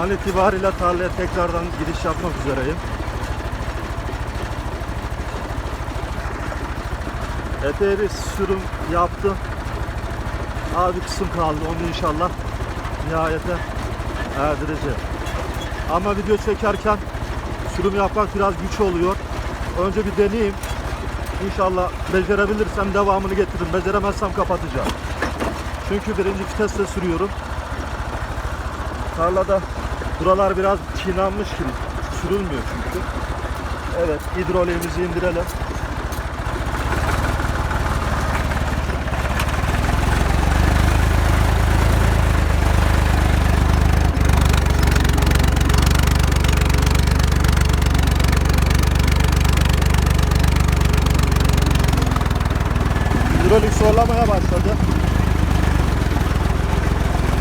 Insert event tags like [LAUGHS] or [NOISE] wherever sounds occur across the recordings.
An itibariyle tarlaya tekrardan giriş yapmak üzereyim. Epey bir sürüm yaptım. Az bir kısım kaldı. Onu inşallah nihayete erdireceğim. Ama video çekerken sürüm yapmak biraz güç oluyor. Önce bir deneyeyim. İnşallah becerebilirsem devamını getiririm. Beceremezsem kapatacağım. Çünkü birinci vitesle sürüyorum. Tarlada buralar biraz çiğnenmiş gibi. Sürülmüyor çünkü. Evet, hidroliğimizi indirelim. Hidrolik zorlamaya başladı.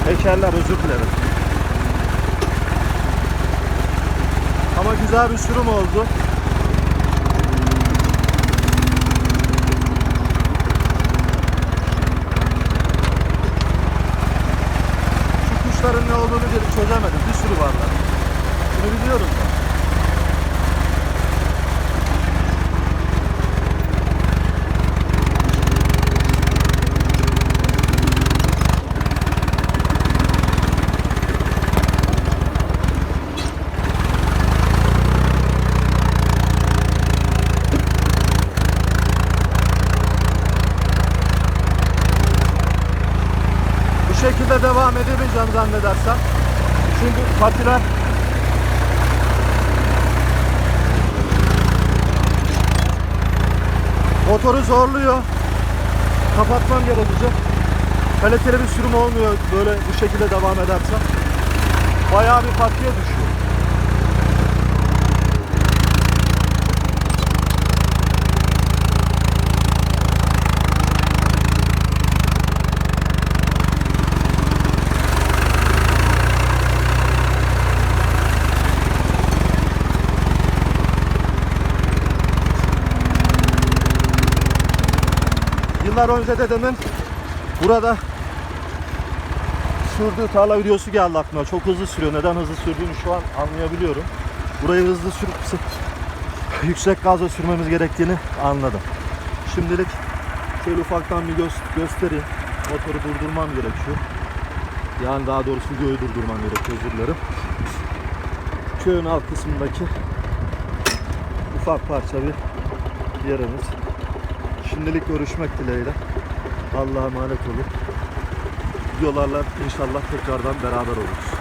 Tekerler özür dilerim. Ama güzel bir sürüm oldu. Şu kuşların ne olduğunu bir çözemedim. Şekilde devam edemeyeceğim zannedersem. Çünkü patiler motoru zorluyor. Kapatmam gerekecek. Kaliteli bir sürüm olmuyor böyle bu şekilde devam edersem. Bayağı bir patiye düşüyor. Yıllar önce dedemin burada sürdüğü tarla videosu geldi aklıma. Çok hızlı sürüyor. Neden hızlı sürdüğünü şu an anlayabiliyorum. Burayı hızlı sürüp [LAUGHS] yüksek gazla sürmemiz gerektiğini anladım. Şimdilik şöyle ufaktan bir gö- göstereyim. Motoru durdurmam gerekiyor. Yani daha doğrusu videoyu durdurmam gerekiyor özür dilerim. Köyün alt kısmındaki ufak parça bir yerimiz. Şimdilik görüşmek dileğiyle. Allah'a emanet olun. Videolarla inşallah tekrardan beraber oluruz.